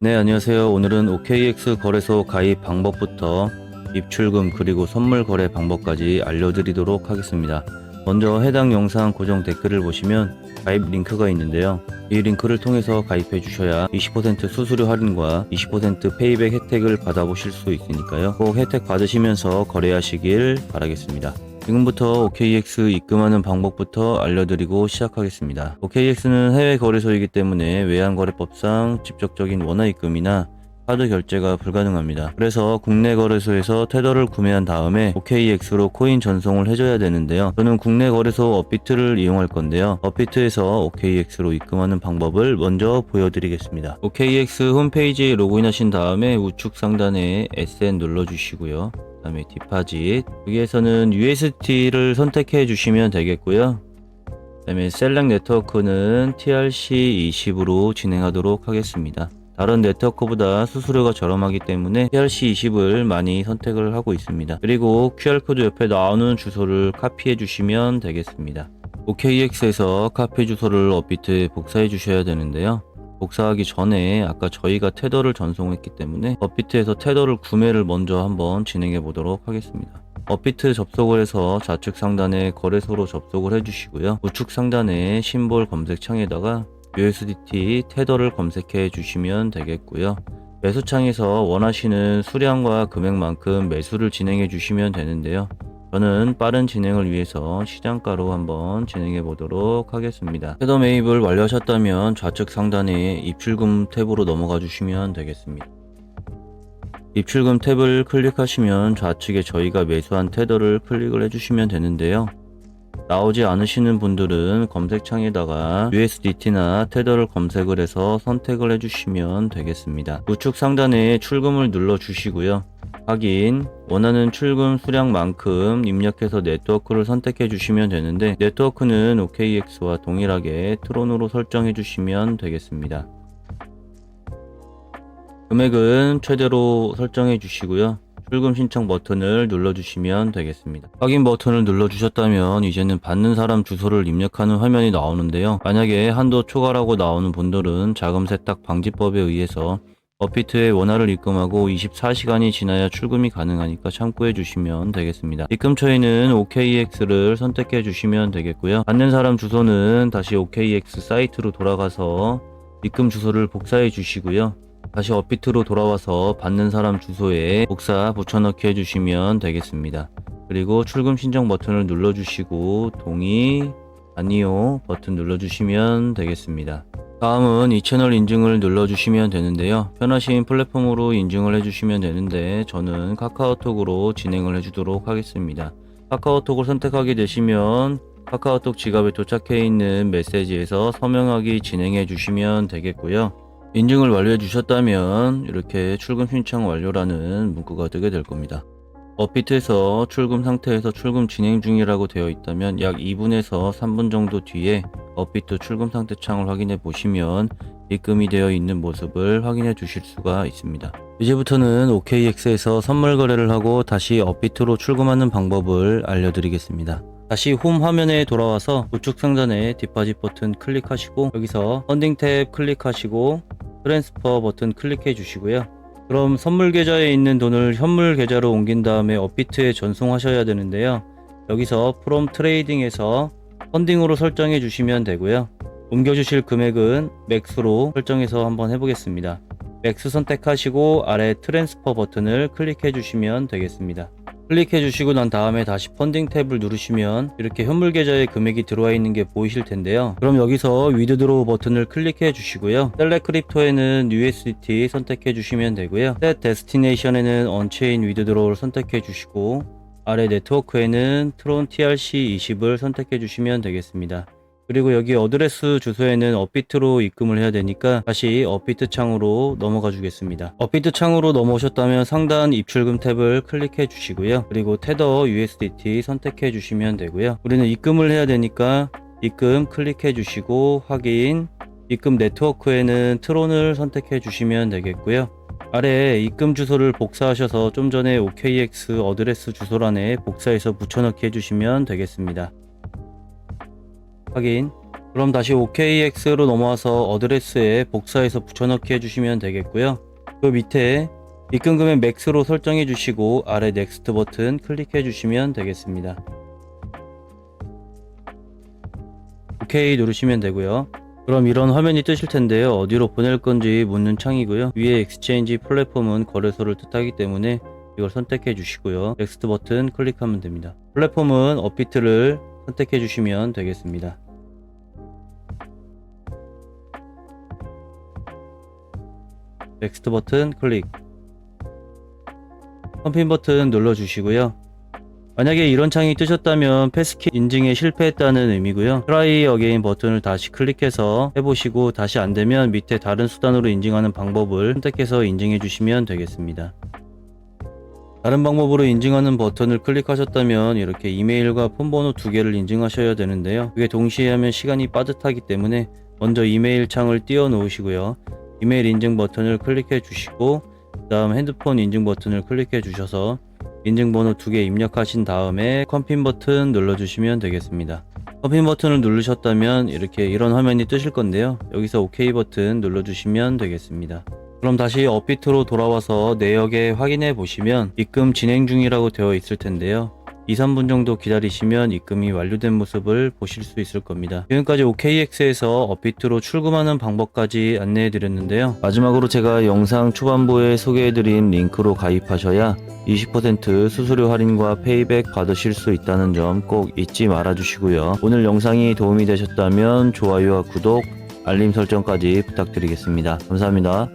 네, 안녕하세요. 오늘은 OKX 거래소 가입 방법부터 입출금 그리고 선물 거래 방법까지 알려드리도록 하겠습니다. 먼저 해당 영상 고정 댓글을 보시면 가입 링크가 있는데요. 이 링크를 통해서 가입해 주셔야 20% 수수료 할인과 20% 페이백 혜택을 받아보실 수 있으니까요. 꼭 혜택 받으시면서 거래하시길 바라겠습니다. 지금부터 OKX 입금하는 방법부터 알려드리고 시작하겠습니다. OKX는 해외 거래소이기 때문에 외환거래법상 직접적인 원화 입금이나 카드 결제가 불가능합니다. 그래서 국내 거래소에서 테더를 구매한 다음에 OKX로 코인 전송을 해줘야 되는데요. 저는 국내 거래소 업비트를 이용할 건데요. 업비트에서 OKX로 입금하는 방법을 먼저 보여드리겠습니다. OKX 홈페이지에 로그인하신 다음에 우측 상단에 SN 눌러주시고요. 그 다음에 디파짓 여기에서는 USDT를 선택해 주시면 되겠고요. 그 다음에 셀렉 네트워크는 TRC20으로 진행하도록 하겠습니다. 다른 네트워크보다 수수료가 저렴하기 때문에 TRC20을 많이 선택을 하고 있습니다. 그리고 QR코드 옆에 나오는 주소를 카피해 주시면 되겠습니다. OKX에서 카피 주소를 업비트에 복사해 주셔야 되는데요. 복사하기 전에 아까 저희가 테더를 전송했기 때문에 업비트에서 테더를 구매를 먼저 한번 진행해 보도록 하겠습니다. 업비트 접속을 해서 좌측 상단에 거래소로 접속을 해주시고요. 우측 상단에 심볼 검색창에다가 USDT 테더를 검색해 주시면 되겠고요. 매수창에서 원하시는 수량과 금액만큼 매수를 진행해 주시면 되는데요. 저는 빠른 진행을 위해서 시장가로 한번 진행해 보도록 하겠습니다. 테더 매입을 완료하셨다면 좌측 상단에 입출금 탭으로 넘어가 주시면 되겠습니다. 입출금 탭을 클릭하시면 좌측에 저희가 매수한 테더를 클릭을 해주시면 되는데요. 나오지 않으시는 분들은 검색창에다가 USDT나 테더를 검색을 해서 선택을 해주시면 되겠습니다. 우측 상단에 출금을 눌러 주시고요. 확인, 원하는 출금 수량만큼 입력해서 네트워크를 선택해 주시면 되는데 네트워크는 OKX와 동일하게 트론으로 설정해 주시면 되겠습니다. 금액은 최대로 설정해 주시고요. 출금 신청 버튼을 눌러주시면 되겠습니다. 확인 버튼을 눌러주셨다면 이제는 받는 사람 주소를 입력하는 화면이 나오는데요. 만약에 한도 초과라고 나오는 분들은 자금 세탁 방지법에 의해서 업비트에 원화를 입금하고 24시간이 지나야 출금이 가능하니까 참고해 주시면 되겠습니다. 입금처에는 OKX를 선택해 주시면 되겠고요. 받는 사람 주소는 다시 OKX 사이트로 돌아가서 입금 주소를 복사해 주시고요. 다시 업비트로 돌아와서 받는 사람 주소에 복사 붙여넣기 해주시면 되겠습니다. 그리고 출금 신청 버튼을 눌러주시고 동의, 아니요 버튼 눌러주시면 되겠습니다. 다음은 이 채널 인증을 눌러주시면 되는데요. 편하신 플랫폼으로 인증을 해주시면 되는데 저는 카카오톡으로 진행을 해주도록 하겠습니다. 카카오톡을 선택하게 되시면 카카오톡 지갑에 도착해 있는 메시지에서 서명하기 진행해 주시면 되겠고요. 인증을 완료해 주셨다면 이렇게 출금 신청 완료라는 문구가 뜨게 될 겁니다. 업비트에서 출금 상태에서 출금 진행 중이라고 되어 있다면 약 2분에서 3분 정도 뒤에 업비트 출금 상태 창을 확인해 보시면 입금이 되어 있는 모습을 확인해 주실 수가 있습니다. 이제부터는 OKX에서 선물 거래를 하고 다시 업비트로 출금하는 방법을 알려드리겠습니다. 다시 홈 화면에 돌아와서 우측 상단에 디파짓 버튼 클릭하시고 여기서 펀딩 탭 클릭하시고 트랜스퍼 버튼 클릭해 주시고요. 그럼 선물 계좌에 있는 돈을 현물 계좌로 옮긴 다음에 업비트에 전송하셔야 되는데요. 여기서 프롬 트레이딩에서 펀딩으로 설정해 주시면 되고요. 옮겨 주실 금액은 맥스로 설정해서 한번 해보겠습니다. 맥스 선택하시고 아래 트랜스퍼 버튼을 클릭해 주시면 되겠습니다. 클릭해 주시고 난 다음에 다시 펀딩 탭을 누르시면 이렇게 현물 계좌에 금액이 들어와 있는 게 보이실 텐데요. 그럼 여기서 위드드로우 버튼을 클릭해 주시고요. 셀렉 크립토에는 USDT 선택해 주시면 되고요. 셋 데스티네이션에는 언체인 위드드로우를 선택해 주시고 아래 네트워크에는 트론 TRC20을 선택해 주시면 되겠습니다. 그리고 여기 어드레스 주소에는 업비트로 입금을 해야 되니까 다시 업비트 창으로 넘어가 주겠습니다. 업비트 창으로 넘어오셨다면 상단 입출금 탭을 클릭해 주시고요. 그리고 테더 USDT 선택해 주시면 되고요. 우리는 입금을 해야 되니까 입금 클릭해 주시고 확인 입금 네트워크에는 트론을 선택해 주시면 되겠고요. 아래 입금 주소를 복사하셔서 좀 전에 OKX 어드레스 주소란에 복사해서 붙여넣기 해주시면 되겠습니다. 확인. 그럼 다시 OKX로 넘어와서 어드레스에 복사해서 붙여넣기 해주시면 되겠고요. 그 밑에 입금 금액 맥스로 설정해 주시고 아래 넥스트 버튼 클릭해 주시면 되겠습니다. OK 누르시면 되고요. 그럼 이런 화면이 뜨실 텐데요. 어디로 보낼 건지 묻는 창이고요. 위에 엑스체인지 플랫폼은 거래소를 뜻하기 때문에 이걸 선택해 주시고요. 넥스트 버튼 클릭하면 됩니다. 플랫폼은 업비트를 선택해 주시면 되겠습니다. 넥스트 버튼 클릭. 컴핀 버튼 눌러 주시고요. 만약에 이런 창이 뜨셨다면 패스키 인증에 실패했다는 의미고요. 트라이 어게인 버튼을 다시 클릭해서 해보시고 다시 안되면 밑에 다른 수단으로 인증하는 방법을 선택해서 인증해 주시면 되겠습니다. 다른 방법으로 인증하는 버튼을 클릭하셨다면 이렇게 이메일과 폰번호 두 개를 인증하셔야 되는데요. 그게 동시에 하면 시간이 빠듯하기 때문에 먼저 이메일 창을 띄워 놓으시고요. 이메일 인증 버튼을 클릭해 주시고 그 다음 핸드폰 인증 버튼을 클릭해 주셔서 인증번호 두 개 입력하신 다음에 컴핀 버튼 눌러주시면 되겠습니다. 컴핀 버튼을 누르셨다면 이렇게 이런 화면이 뜨실 건데요. 여기서 OK 버튼 눌러주시면 되겠습니다. 그럼 다시 업비트로 돌아와서 내역에 확인해 보시면 입금 진행 중이라고 되어 있을 텐데요. 2, 3분 정도 기다리시면 입금이 완료된 모습을 보실 수 있을 겁니다. 지금까지 OKX에서 업비트로 출금하는 방법까지 안내해 드렸는데요. 마지막으로 제가 영상 초반부에 소개해 드린 링크로 가입하셔야 20% 수수료 할인과 페이백 받으실 수 있다는 점 꼭 잊지 말아 주시고요. 오늘 영상이 도움이 되셨다면 좋아요와 구독, 알림 설정까지 부탁드리겠습니다. 감사합니다.